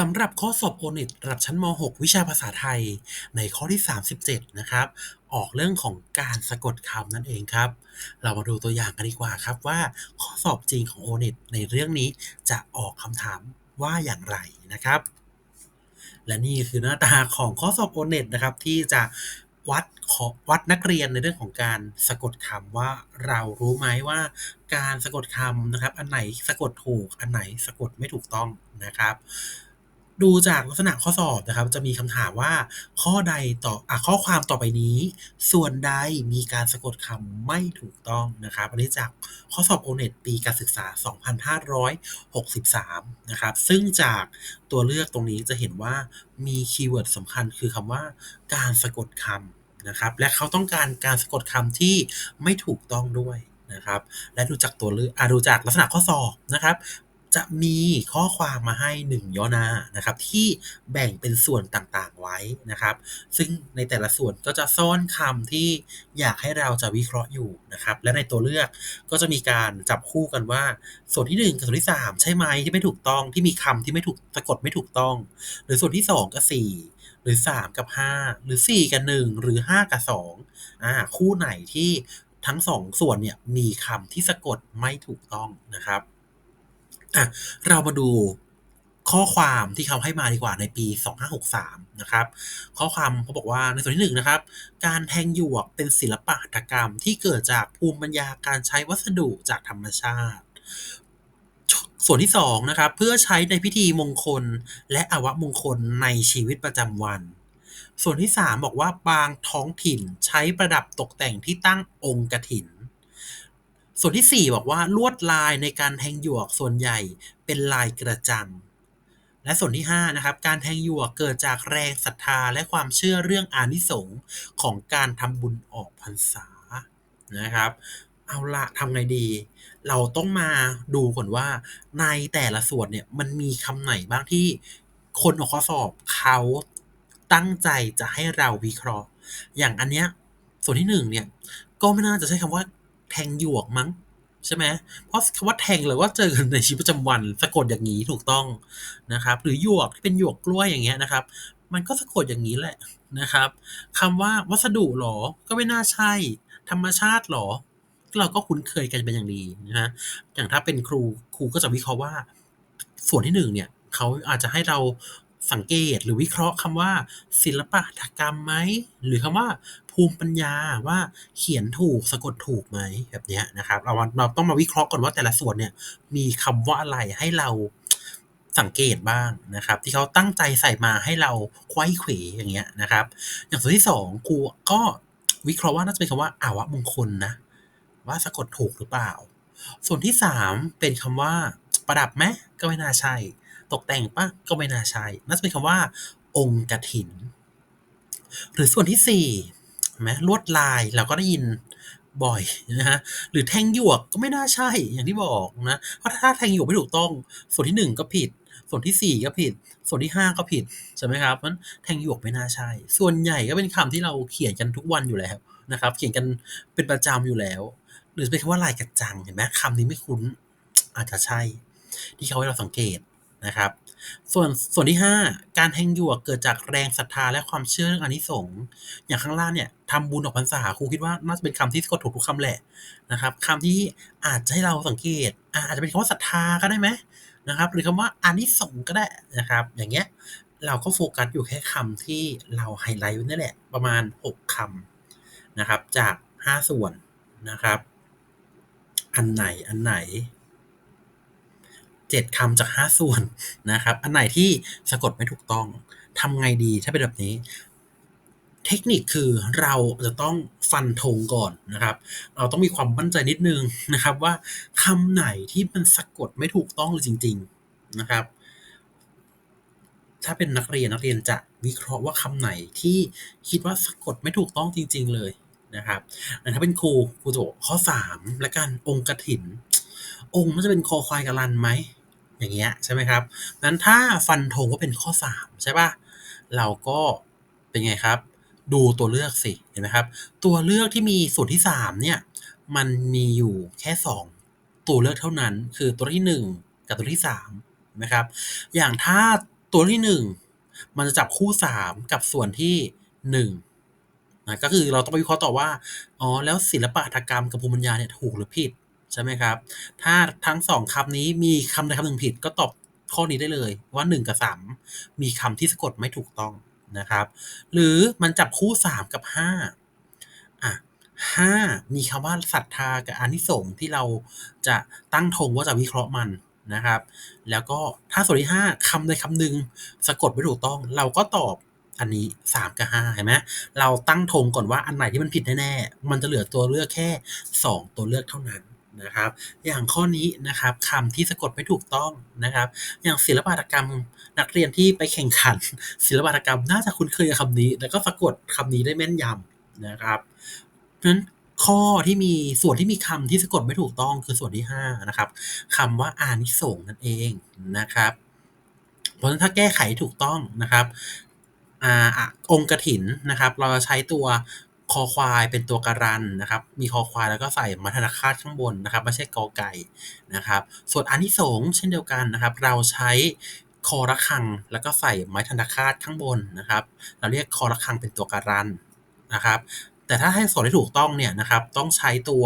สำหรับข้อสอบโอเน็ตระดับชั้นม .6 วิชาภาษาไทย ในข้อที่ 37 นะครับ ออกเรื่องของการสะกดคำนั่นเองครับ เรามาดูตัวอย่างกันดีกว่าครับว่าข้อสอบจริงของโอเน็ตในเรื่องนี้จะออกคำถามว่าอย่างไรนะครับ และนี่คือหน้าตาของข้อสอบโอเน็ตนะครับ ที่จะวัดขอวัดนักเรียนในเรื่องของการสะกดคำว่าเรารู้ไหมว่าการสะกดคำนะครับ อันไหนสะกดถูกอันไหนสะกดไม่ถูกต้องนะครับ ดูจากลักษณะข้อสอบนะครับ จะมีคำถามว่าข้อใดต่ออะข้อความต่อไปนี้ ส่วนใดมีการสะกดคำไม่ถูกต้องนะครับ อันนี้จากข้อสอบโอเน็ตปีการศึกษา 2563 นะครับ ซึ่งจากตัวเลือกตรงนี้จะเห็นว่ามีคีย์เวิร์ดสำคัญคือคำว่าการสะกดคำนะครับ และเขาต้องการการสะกดคำที่ไม่ถูกต้องด้วยนะครับและดูจากตัวเลือกอะดูจากลักษณะข้อสอบนะครับ จะมีข้อความมาให้ 1 ย่อหน้านะครับ ที่แบ่งเป็นส่วนต่างๆไว้นะครับ ซึ่งในแต่ละส่วนก็จะซ่อนคำที่อยากให้เราจะวิเคราะห์อยู่นะครับ และในตัวเลือกก็จะมีการจับคู่กันว่า ส่วนที่ 1 กับส่วนที่ 3 ใช่ไหมที่ไม่ถูกต้องที่มีคำที่ไม่ถูกสะกดไม่ถูกต้อง หรือส่วนที่ 2 กับ 4 หรือ 3 กับ 5 หรือ 4 กับ 1 หรือ 5 กับ 2อ่าคู่ไหนที่ทั้ง2ส่วนเนี่ยมีคำที่สะกดไม่ถูกต้องนะครับ อะเรามาดูข้อความที่เขาให้มาดีกว่าในปี 2563 นะครับ ข้อความเขาบอกว่าในส่วนที่1นะครับ การแทงหยวกเป็นศิลปะหัตถกรรมที่เกิดจากภูมิปัญญาการใช้วัสดุจากธรรมชาติ ส่วนที่2นะครับ เพื่อใช้ในพิธีมงคลและอวมงคลในชีวิตประจำวัน ส่วนที่ 3 บอกว่าบางท้องถิ่นใช้ประดับตกแต่งที่ตั้งองค์กระถิน ส่วนที่ 4 บอกว่าลวดลายในการแทงหยวกส่วนใหญ่เป็นลายกระจัง และส่วนที่5นะครับการแทงหยวกเกิดจากแรงศรัทธาและความเชื่อเรื่องอานิสงส์ของการทำบุญออกพรรษานะครับเอาละทำไงดี เราต้องมาดูก่อนว่า ในแต่ละส่วนเนี่ยมันมีคำไหนบ้างที่คนออกข้อสอบเขาตั้งใจจะให้เราวิเคราะห์ อย่างอันเนี้ยส่วนที่หนึ่งเนี่ยก็ไม่น่าจะใช้คำว่า แทงหยวกมั้งใช่ไหมเพราะคำว่าแทงเลยว่าเจอกันในชีวิตประจำวันสะกดอย่างนี้ถูกต้องนะครับ หรือหยวกที่เป็นหยวกกล้วยอย่างเงี้ยนะครับ มันก็สะกดอย่างนี้แหละนะครับคำว่าวัสดุหรอก็ไม่น่าใช่ ธรรมชาติหรอ เราก็คุ้นเคยกันเป็นอย่างดีนะฮะอย่างถ้าเป็นครูครูก็จะวิเคราะห์ว่า ส่วนที่หนึ่งเนี่ยเขาอาจจะให้เรา สังเกตหรือวิเคราะห์คำว่า ศิลปะตกรรมไหม หรือคำว่า ภูมิปัญญาว่าเขียนถูกสะกดถูกไหมแบบเนี้ยนะครับ เราเราต้องมาวิเคราะห์ก่อนว่าแต่ละส่วนเนี่ยมีคำว่าอะไรให้เราสังเกตบ้างนะครับ ที่เขาตั้งใจใส่มาให้เราควยเขวอย่างเงี้ยนะครับ อย่างส่วนที่สองครูก็วิเคราะห์ว่าน่าจะเป็นคำว่าอาวะมงคลนะ ว่าสะกดถูกหรือเปล่า ส่วนที่สามเป็นคำว่าประดับไหมก็ไม่น่าใช่ ตกแต่งปะก็ไม่น่าใช่น่าจะเป็นคำว่า องค์กถิน หรือส่วนที่สี่ไหมลวดลายเราก็ได้ยินบ่อยนะฮะหรือแทงหยวกก็ไม่น่าใช่อย่างที่บอกนะเพราะถ้าแทงหยวกไม่ถูกต้อง ส่วนที่หนึ่งก็ผิด ส่วนที่สี่ก็ผิด ส่วนที่ห้าก็ผิดใช่ไหมครับมันแทงหยวกไม่น่าใช่ ส่วนใหญ่ก็เป็นคำที่เราเขียนกันทุกวันอยู่แล้วนะครับ เขียนกันเป็นประจำอยู่แล้ว หรือเป็นคำว่าลายกระจังเห็นไหมคำนี้ไม่คุ้นอาจจะใช่ ที่เขาให้เราสังเกต นะครับ ส่วนส่วนที่ 5 การแทงหยวกเกิดจากแรงศรัทธาและความเชื่อเรื่องอนิสงส์อย่างข้างล่างเนี่ยทำบุญออกพรรษาครูคิดว่าน่าจะเป็นคำที่สะกดถูกทุกคำแหละนะครับคำที่อาจจะให้เราสังเกตอาจจะเป็นคำว่าศรัทธาก็ได้ไหมนะครับ หรือคำว่าอนิสงส์ก็ได้นะครับ อย่างเงี้ยเราก็โฟกัสอยู่แค่คำที่เราไฮไลท์ไว้นี่แหละประมาณ 6คำนะครับ จาก 5 ส่วนนะครับ อันไหนอันไหน เจ็ดคำจากห้าส่วนนะครับ อันไหนที่สะกดไม่ถูกต้องทำไงดีถ้าเป็นแบบนี้ เทคนิคคือเราจะต้องฟันธงก่อนนะครับ เราต้องมีความมั่นใจนิดนึงนะครับ ว่าคำไหนที่มันสะกดไม่ถูกต้องเลยจริง ๆนะครับ ถ้าเป็นนักเรียนนักเรียนจะวิเคราะห์ว่าคำไหนที่คิดว่าสะกดไม่ถูกต้องจริง ๆ เลยนะครับถ้าเป็นครูครูจะบอกข้อสามและกันองค์กระถิน องค์มันจะเป็นคอควายกะลันไหม อย่างเงี้ยใช่ไหมครับนั้นถ้าฟันธงว่าเป็นข้อ 3 ใช่ป่ะ เราก็เป็นไงครับ ดูตัวเลือกสิเห็นไหมครับ ตัวเลือกที่มีส่วนที่ 3 เนี่ย มันมีอยู่แค่ 2 ตัวเลือกเท่านั้น คือตัวที่ 1 กับตัวที่3นะครับ อย่างถ้าตัวที่ 1 มันจะจับคู่ 3 กับส่วนที่ 1นะก็คือเราต้องไปวิเคราะห์ต่อว่า อ๋อ แล้วศิลปหัตถกรรมกับภูมิปัญญาเนี่ยถูกหรือผิด ใช่ไหมครับ ถ้าทั้ง2คำนี้มีคำใดคำหนึ่งผิดก็ตอบข้อนี้ได้เลยว่า 1 กับ 3 มีคำที่สะกดไม่ถูกต้องนะครับ หรือมันจับคู่ 3 กับ 5อะ5 มีคำว่าศรัทธากับอานิสงส์ที่เราจะตั้งธงว่าจะวิเคราะห์มันนะครับ แล้วก็ถ้าส่วนที่ 5คำใดคำหนึ่งสะกดไม่ถูกต้อง เราก็ตอบอันนี้ 3 กับ 5 เห็นไหมเราตั้งธงก่อนว่าอันไหนที่มันผิดแน่ๆ มันจะเหลือตัวเลือกแค่ 2 ตัวเลือกเท่านั้น นะครับ อย่างข้อนี้นะครับคำที่สะกดไม่ถูกต้องนะครับ อย่างศิลปหัตถกรรมนักเรียนที่ไปแข่งขัน ศิลปหัตถกรรมน่าจะคุ้นเคยกับคำนี้ แล้วก็สะกดคำนี้ได้แม่นยำนะครับนั้นข้อที่มีส่วนที่มีคำที่สะกดไม่ถูกต้องคือส่วนที่5นะครับคำว่าอานิสงสนั่นเองนะครับ เพราะฉะนั้นถ้าแก้ไขถูกต้องนะครับอาองค์กฐินนะครับ เราใช้ตัว คอควายเป็นตัวการันนะครับ มีคอควายแล้วก็ใส่ไม้ธนคาตข้างบนนะครับ ไม่ใช่กอไก่นะครับ ส่วนอานิสงส์เช่นเดียวกันนะครับ เราใช้คอระฆังแล้วก็ใส่ไม้ธนคาตข้างบนนะครับ เราเรียกคอระฆังเป็นตัวการันนะครับ แต่ถ้าให้สะกดให้ถูกต้องเนี่ยนะครับ ต้องใช้ตัว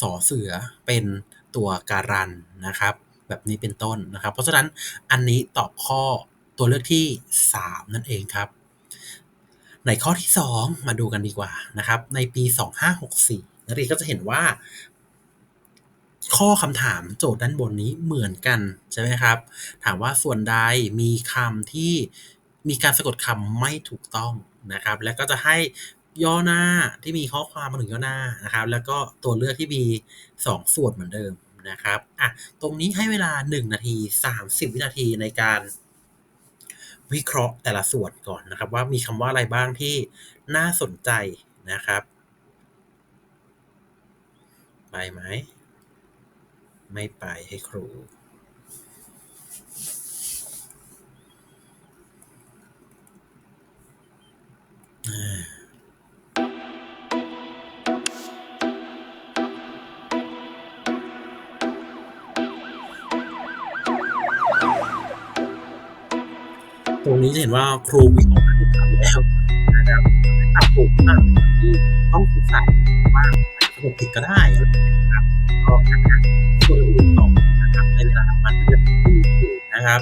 สอเสือเป็นตัวการันนะครับ แบบนี้เป็นต้นนะครับ เพราะฉะนั้นอันนี้ตอบข้อตัวเลือกที่ 3 นั่นเองครับ ในข้อที่ 2 มาดูกันดีกว่านะครับ ในปี 2564 นักเรียนก็จะเห็นว่า ข้อคำถามโจทย์ด้านบนนี้เหมือนกันใช่ไหมครับ ถามว่าส่วนใดมีคำที่มีการสะกดคำไม่ถูกต้องนะครับ แล้วก็จะให้ย่อหน้าที่มีข้อความมาถึงย่อหน้านะครับ แล้วก็ตัวเลือกที่มี 2 ส่วนเหมือนเดิมนะครับอะตรงนี้ให้เวลา 1 นาที 30 วินาทีในการ วิเคราะห์แต่ละส่วนก่อนนะครับ ว่ามีคำว่าอะไรบ้างที่น่าสนใจนะครับ ไปไหม?ไม่ไปให้ครู รงนี้จะเห็นว่าครูวิเคราะห์ให้ถูกคำแล้วนะครับถ้าถูกมากที่ต้องสงสัยว่าอาจจะสะกผิดก็ได้นะครับก็การส่วอื่นต่อนะครับในเวลาประมาณ1นที่นะครับ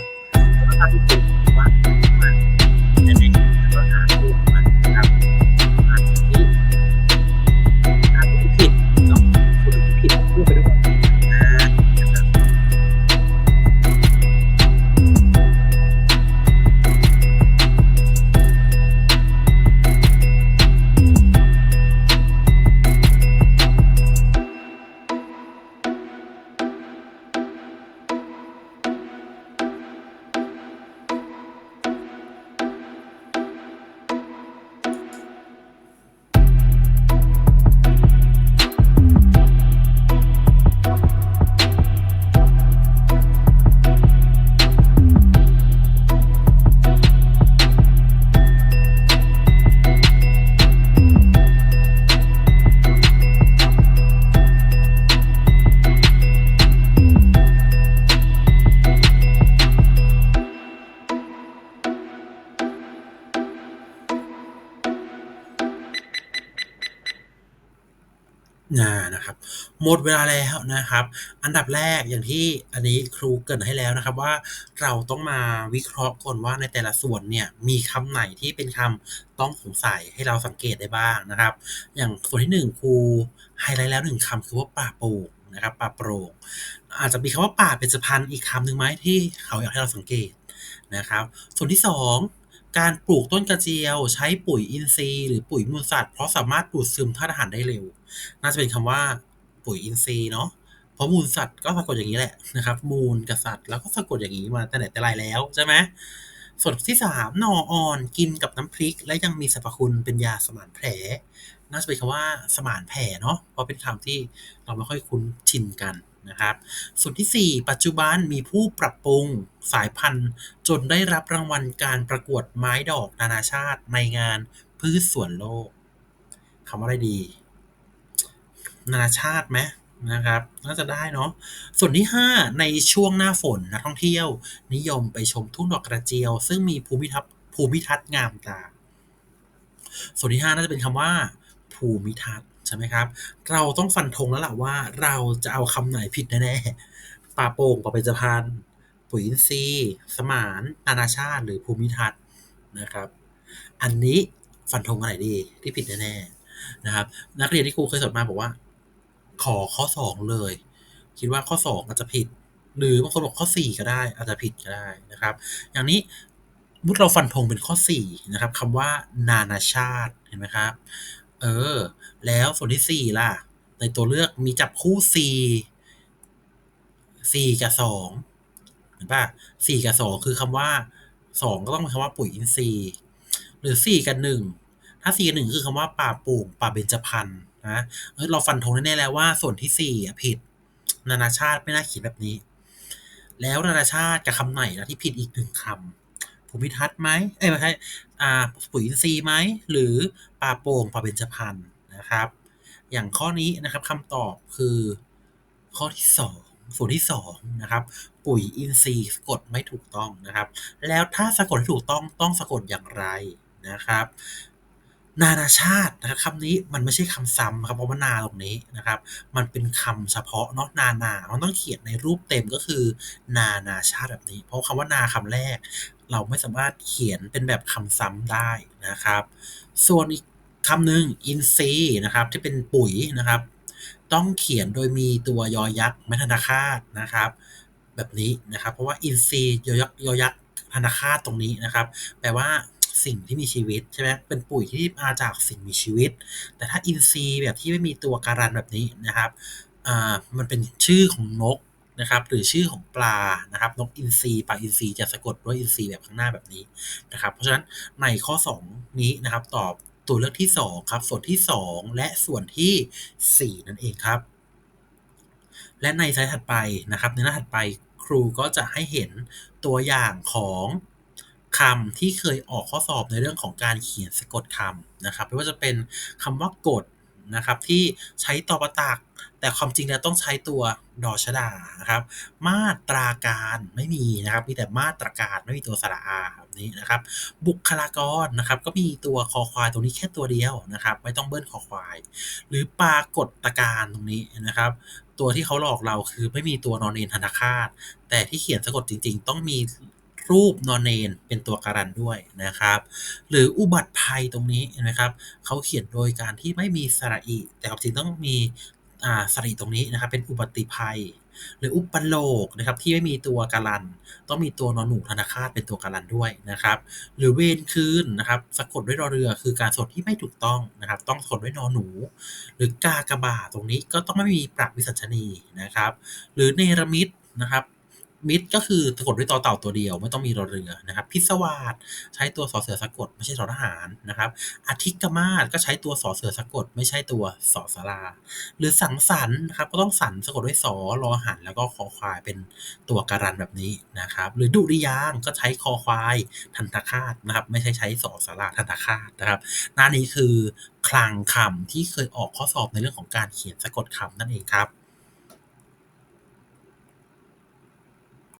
หมดเวลาแล้วนะครับ อันดับแรกอย่างที่อันนี้ครูเกริ่นให้แล้วนะครับว่าเราต้องมาวิเคราะห์ก่อนว่าในแต่ละส่วนเนี่ยมีคำไหนที่เป็นคำต้องสงสัยให้เราสังเกตได้บ้างนะครับ อย่างส่วนที่ 1 ครูไฮไลต์แล้ว1คำคือว่าป่าโป่งนะครับป่าโปร่งอาจจะมีคำว่าป่าเบญจพรรณอีกคำหนึ่งไหมที่เขาอยากให้เราสังเกตนะครับ ส่วนที่ 2การปลูกต้นกระเจียว ใช้ปุ๋ยอินทรีย์หรือปุ๋ยมูลสัตว์เพราะสามารถดูดซึมธาตุอาหารได้เร็ว น่าจะเป็นคำว่า ปุ๋ยอินทรีย์เนาะเพราะมูลสัตว์ก็สะกดอย่างงี้แหละนะครับ มูลกับสัตว์เราก็สะกดอย่างงี้มาแต่ไหนแต่ไรแล้วใช่ไหม?ส่วนที่3หน่ออ่อนกินกับน้ำพริก และยังมีสรรพคุณเป็นยาสมานแผล น่าจะเป็นคำว่าสมานแผลเนาะเพราะเป็นคำที่เราไม่ค่อยคุ้นชินกันนะครับ ส่วนที่ 4 ปัจจุบันมีผู้ปรับปรุงสายพันธุ์ จนได้รับรางวัลการประกวดไม้ดอกนานาชาติในงานพืชสวนโลกคำว่าอะไรดี? นานาชาติไหม?นะครับน่าจะได้เนาะส่วนที่ 5 ในช่วงหน้าฝนนักท่องเที่ยว นิยมไปชมทุ่งดอกกระเจียว ซึ่งมีภูมิทัศน์ภูมิทัศน์งามตาส่วนที่ 5 น่าจะเป็นคำว่า ภูมิทัศน์ใช่ไหมครับ เราต้องฟันธงแล้วล่ะว่าเราจะเอาคำไหนผิดแน่ๆป่าโป่งป่าเบญจพรรณปุ๋ยอินทรีย์สมานนานาชาติหรือภูมิทัศน์นะครับ อันนี้ฟันธงอันไหนดีที่ผิดแน่ๆนะครับ นักเรียนที่ครูเคยสอนมาบอกว่า ขอข้อ2เลย คิดว่าข้อ2อาจจะผิด หรือบางคนบอกข้อ4ก็ได้ อาจจะผิดก็ได้นะครับ อย่างนี้สมมุติเราฟันธงเป็นข้อ4นะครับคำว่านานาชาติเห็นไหมครับ เออ แล้วส่วนที่4ล่ะ ในตัวเลือกมีจับคู่4 4กับ2เห็นปล่า4กับ2คือคำว่า2ก็ต้องเป็นคำว่าปุ๋ยอินทรีย์ หรือ4กับ1ถ้า4กับ1ก็คือคำว่าป่าโป่งป่าเบญจพรรณ นะเฮ้ยเราฟันธงแน่ๆแล้วว่าส่วนที่4อะผิด นานาชาติไม่น่าเขียนแบบนี้ แล้วนานาชาติกับคำไหนล่ะที่ผิดอีก1คำภูมิทัศน์ไหมเอ๊ยไม่ใช่อ่าปุ๋ยอินทรีย์ไหมหรือป่าโป่งป่าเบญจพรรณนะครับ อย่างข้อนี้นะครับคำตอบคือข้อที่2ส่วนที่2นะครับปุ๋ยอินทรีย์สะกดไม่ถูกต้องนะครับ แล้วถ้าสะกดให้ถูกต้องต้องสะกดอย่างไรนะครับ นานาชาตินะครับคำนี้มันไม่ใช่คำซ้ำครับเพราะว่านาตรงนี้นะครับ มันเป็นคำเฉพาะเนาะนานามันต้องเขียนในรูปเต็มก็คือ นานาชาติแบบนี้ เพราะคำว่านาคำแรก เราไม่สามารถเขียนเป็นแบบคำซ้ำได้นะครับ ส่วนอีกคำหนึ่งอินทรีนะครับที่เป็นปุ๋ยนะครับ ต้องเขียนโดยมีตัวยอยักษ์ไม้ธนฆาตนะครับ แบบนี้นะครับ เพราะว่าอินทรียอยักษ์ยอยักษ์ธนฆาตตรงนี้นะครับ แปลว่า สิ่งที่มีชีวิตใช่ไหมเป็นปุ๋ยที่มาจากสิ่งมีชีวิต แต่ถ้าอินทรีย์แบบที่ไม่มีตัวการันแบบนี้นะครับอ่ามันเป็นชื่อของนกนะครับหรือชื่อของปลานะครับนกอินทรีปลาอินทรีจะสะกดด้วยอินทรีแบบข้างหน้าแบบนี้นะครับเพราะฉะนั้นในข้อ 2 นี้นะครับตอบตัวเลือกที่ 2 ครับ ส่วนที่ 2 และส่วนที่ 4 นั่นเองครับ และในสไลด์ถัดไปนะครับในหน้าถัดไปครูก็จะให้เห็นตัวอย่างของ คำที่เคยออกข้อสอบในเรื่องของการเขียนสะกดคำนะครับไม่ว่าจะเป็นคำว่ากฎนะครับที่ใช้ตอประตัก แต่ความจริงแล้วต้องใช้ตัวดอชดานะครับ มาตราการไม่มีนะครับมีแต่มาตรการไม่มีตัวสระอาแบบนี้นะครับ บุคลากรนะครับ ก็มีตัวคอควายตรงนี้แค่ตัวเดียวนะครับ ไม่ต้องเบิ้ลคอควาย หรือปรากฏการตรงนี้นะครับ ตัวที่เขาหลอกเราคือไม่มีตัวนอนเนนธนฆาตแต่ที่เขียนสะกดจริง ๆ ต้องมี รูปนอนเนนเป็นตัวการันด้วยนะครับ หรืออุบัติภัยตรงนี้เห็นไหมครับเขาเขียนโดยการที่ไม่มีสระอิ แต่ความจริงต้องมีอ่าสระอิตรงนี้นะครับ เป็นอุบัติภัย หรืออุปโลกนะครับที่ไม่มีตัวการัน ต้องมีตัวนอนหนูธนฆาตเป็นตัวการันด้วยนะครับ หรือเวรคืนนะครับสะกดด้วยรอเรือคือการสกดที่ไม่ถูกต้องนะครับ ต้องสะกดด้วยนอนหนู หรือกากบาตรงนี้ก็ต้องไม่มีประวิสัญชนีนะครับ หรือเนรมิตนะครับ มิตรก็คือสะกดด้วยต่อเต่าตัวเดียว ไม่ต้องมีรอเรือนะครับ พิศวาสใช้ตัวสอเสือสะกด ไม่ใช่ทอทหารนะครับอธิกมาศก็ใช้ตัวสอเสือสะกด ไม่ใช่ตัวสอสารา หรือสังสรรค์นะครับก็ต้องสรรสะกดด้วยสอรอหันแล้วก็คอควายเป็นตัวการันแบบนี้นะครับ หรือดุริยางก็ใช้คอควายทันตคาตนะครับ ไม่ใช่ใช้สอสาราทันตคาตนะครับ หน้านี้คือคลังคำที่เคยออกข้อสอบในเรื่องของการเขียนสะกดคำนั่นเองครับ